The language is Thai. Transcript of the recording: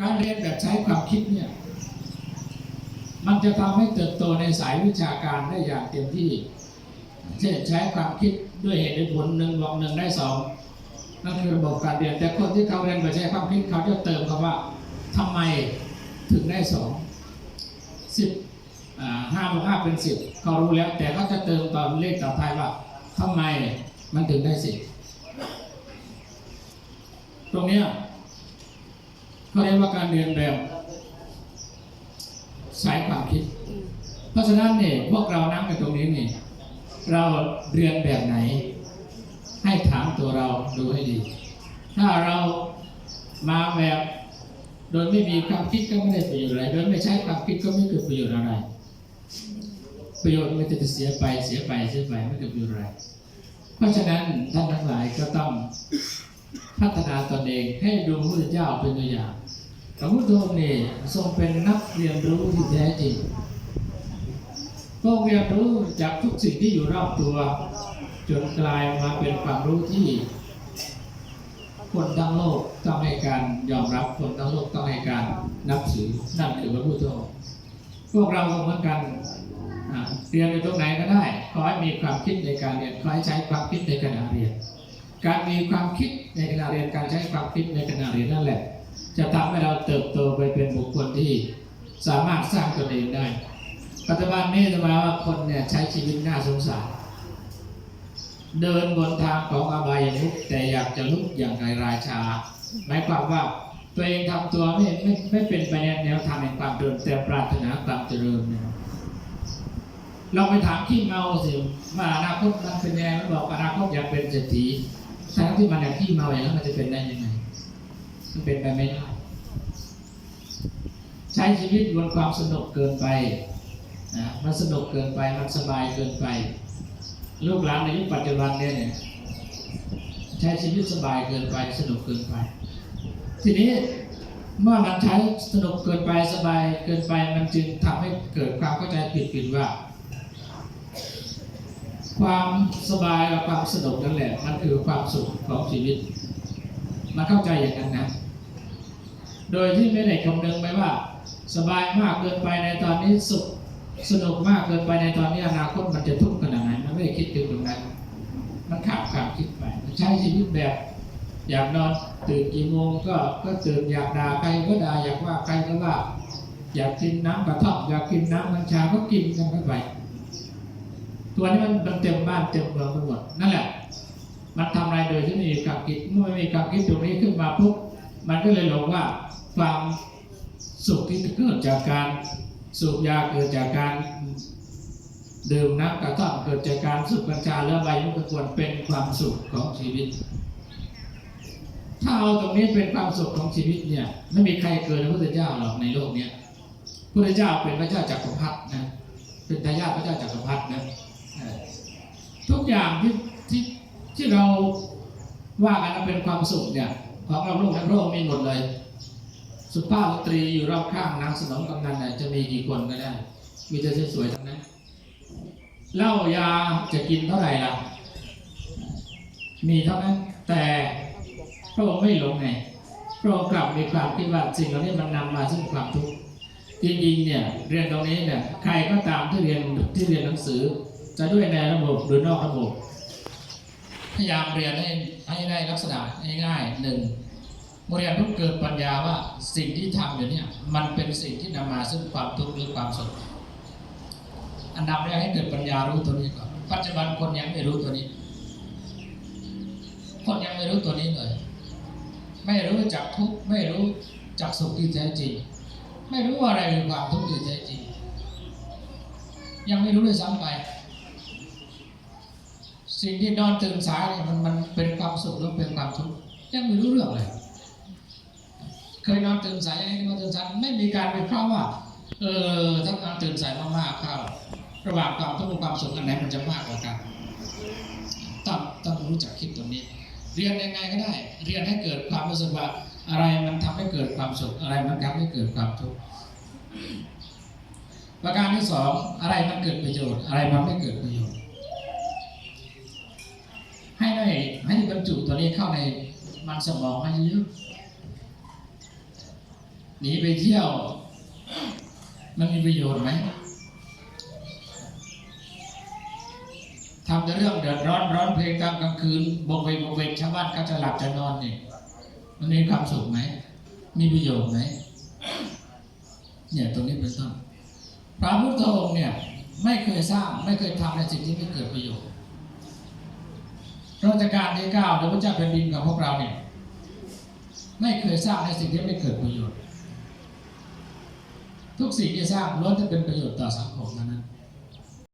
การเรียนแบบใช้ความคิดเนี่ย มันจะทำให้เติบโตในสายวิชาการได้อย่างเต็มที่ เช่นใช้ความคิดด้วยเหตุด้วยผลหนึ่งบวกหนึ่งได้สองนั่นคือระบบการเรียนแต่คนที่เขาเรียนแบบใช้ความคิดเขาจะเติมคำว่าทำไมถึงได้สองสิบห้าบวกห้าเป็นสิบเขารู้แล้ว แต่เขาจะเติมตอนเลขต่อท้ายว่าทำไมมันถึงได้สิบตรงเนี้ย เขาเรียกว่าการเรียนแบบสายความคิด เพราะฉะนั้นเนี่ยพวกเรานั่งกันตรงนี้นี่เราเรียนแบบไหน ให้ถามตัวเราดูให้ดี ถ้าเรามาแบบโดยไม่มีความคิดก็ไม่ได้ประโยชน์อะไรโดยไม่ใช้ความคิดก็ไม่เกิดประโยชน์อะไร ประโยชน์มันจะเสียไปเสียไปเสียไปไม่เกิดประโยชน์อะไร เพราะฉะนั้นท่านทั้งหลายก็ต้อง พัฒนาตนเองให้ดูพระพุทธเจ้าเป็นตัวอย่างพระพุทธองค์นี่ทรงเป็นนักเรียนรู้ที่แท้จริงก็เรียนรู้จากทุกสิ่งที่อยู่รอบตัว จนกลายมาเป็นความรู้ที่ คนทั้งโลกต้องให้การยอมรับคนทั้งโลกต้องให้การนับถือนั่นคือพระพุทธองค์พวกเราเหมือนกันเรียนอยู่ตรงไหนก็ได้ขอให้มีความคิดในการเรียนขอให้ใช้ความคิดในขณะเรียน การมีความคิดในขณะเรียนการใช้ความคิดในขณะเรียนนั่นแหละ จะทำให้เราเติบโตไปเป็นบุคคลที่สามารถสร้างตนเองได้ ปัจจุบันนี้จะมาว่าคนเนี่ยใช้ชีวิตน่าสงสารเดินบนทางของอบายมุขแต่อยากจะลุกอย่างไรราชา หมายความว่าตัวเองทำตัวไม่ไม่ไม่เป็นไปในแนวทางแห่งความเดินแต่ปรารถนาความเจริญเนี่ยเราไปถามขี้เมาสิว่าอนาคตมันเป็นยังไงมันบอกอนาคตอยากเป็นเศรษฐี ทั้งที่มันอยากขี้เมาอย่างนั้นมันจะเป็นได้ยังไง มันเป็นไปไม่ได้ ใช้ชีวิตบนความสนุกเกินไปนะมันสนุกเกินไป มันสบายเกินไป ลูกหลานในยุคปัจจุบันเนี่ยเนี่ยใช้ชีวิตสบายเกินไป สนุกเกินไป ทีนี้เมื่อมันใช้สนุกเกินไปสบายเกินไป มันจึงทำให้เกิดความเข้าใจผิดๆว่า ความสบายกับความสนุกนั่นแหละมันคือความสุขของชีวิตมันเข้าใจอย่างนั้นนะโดยที่ไม่ได้คำนึงไปว่า สบายมากเกินไปในตอนนี้สุขสนุกมากเกินไปในตอนนี้อนาคตมันจะทุกข์ขนาดไหนมันไม่ได้คิดถึงตรงนั้น มันขาดความคิดไปใช้ชีวิตแบบอยากนอนตื่นกี่โมงก็ก็ตื่นอยากด่าใครก็ด่าอยากว่าใครก็ว่า อยากกินน้ำกระท่อมอยากกินน้ำกัญชาก็กินกันเข้าไป ตัวนี้มันเต็มบ้านเต็มเมืองไปหมดนั่นแหละ มันทำอะไรโดยที่ม่มีความคิดเมื่อไม่มีความคิดตรงนี้ขึ้นมาปุ๊บมันก็เลยหลงว่าความสุขที่เกิดจากการสูบยาเกิดจากการดื่มน้ำกระท่อมเกิดจากการสูบกัญชาและใบมุกควรเป็นความสุขของชีวิต ถ้าเอาตรงนี้เป็นความสุขของชีวิตเนี่ยไม่มีใครเกินพระพุทธเจ้าหรอกในโลกเนี้ยพระพุทธเจ้าเป็นพระเจ้าจักรพรรดินะเป็นทายาทพระเจ้าจักรพรรดินะ ทุกอย่างที่ที่ที่เราว่ากันว่าเป็นความสุขเนี่ยของเราโลกทั้งโลกมีหมดเลย สุภาพสตรีอยู่รอบข้างนางสนมกำนันน่ะจะมีกี่คนก็ได้ มีแต่สวยๆทั้งนั้นเหล้ายาจะกินเท่าไหร่ล่ะ มีเท่านั้น แต่พระองค์ไม่หลงไงพระองค์กลับมีความคิดว่าสิ่งเหล่านี้มันนำมาซึ่งความทุกข์จริงๆเนี่ยเรียนตรงนี้เนี่ยใครก็ตามที่เรียนที่เรียนหนังสือ จะด้วยในระบบหรือนอกระบบ พยายามเรียนให้ให้ได้ลักษณะง่ายๆหนึ่งเรียนรู้เกิดปัญญาว่าสิ่งที่ทำอยู่เนี่ยมันเป็นสิ่งที่นำมาซึ่งความทุกข์หรือความสุขอันดับแรกให้เกิดปัญญารู้ตัวนี้ก่อนปัจจุบันคนยังไม่รู้ตัวนี้ คนยังไม่รู้ตัวนี้เลย ไม่รู้จักทุกข์ไม่รู้จักสุขที่แท้จริง ไม่รู้ว่าอะไรคือความทุกข์ที่แท้จริง ยังไม่รู้เลยซ้ำไป สิ่งที่นอนตื่นสายเนี่ยมันมันเป็นความสุขหรือเป็นความทุกข์ยังไม่รู้เรื่องเลย เคยนอนตื่นสายยังไงนอนตื่นสายไม่มีการวิเคราะห์ว่า เออถ้านอนตื่นสายมากๆเข้าระหว่างความทุกข์กับความสุขอันไหนมันจะมากกว่ากันต้องต้องรู้จักคิดตรงนี้ เรียนยังไงก็ได้ เรียนให้เกิดความรู้สึกว่าอะไรมันทำให้เกิดความสุขอะไรมันทำให้เกิดความทุกข์ประการที่สองอะไรมันเกิดประโยชน์ อะไรมันไม่เกิดประโยชน์ ให้ให้บรรจุตัวนี้เข้าในมันสมองให้เยอะหนีไปเที่ยว มันมีประโยชน์ไหมทำแต่เรื่องเดือดร้อนร้อนเพลงกลางกลางคืนบกเวกบกเวกชาวบ้านก็จะหลับจะนอนนี่มันมีความสุขไหม มีประโยชน์ไหมเนี่ยตรงนี้เป็นต้นพระพุทธองค์เนี่ย ไม่เคยสร้างไม่เคยทำในสิ่งที่ไม่เกิดประโยชน์ รัชกาลที่เก้าหรือพระเจ้าแผ่นดินกับพวกเราเนี่ยไม่เคยสร้างในสิ่งที่ไม่เกิดประโยชน์ ทุกสิ่งที่สร้างล้วนจะเป็นประโยชน์ต่อสังคมเท่านั้น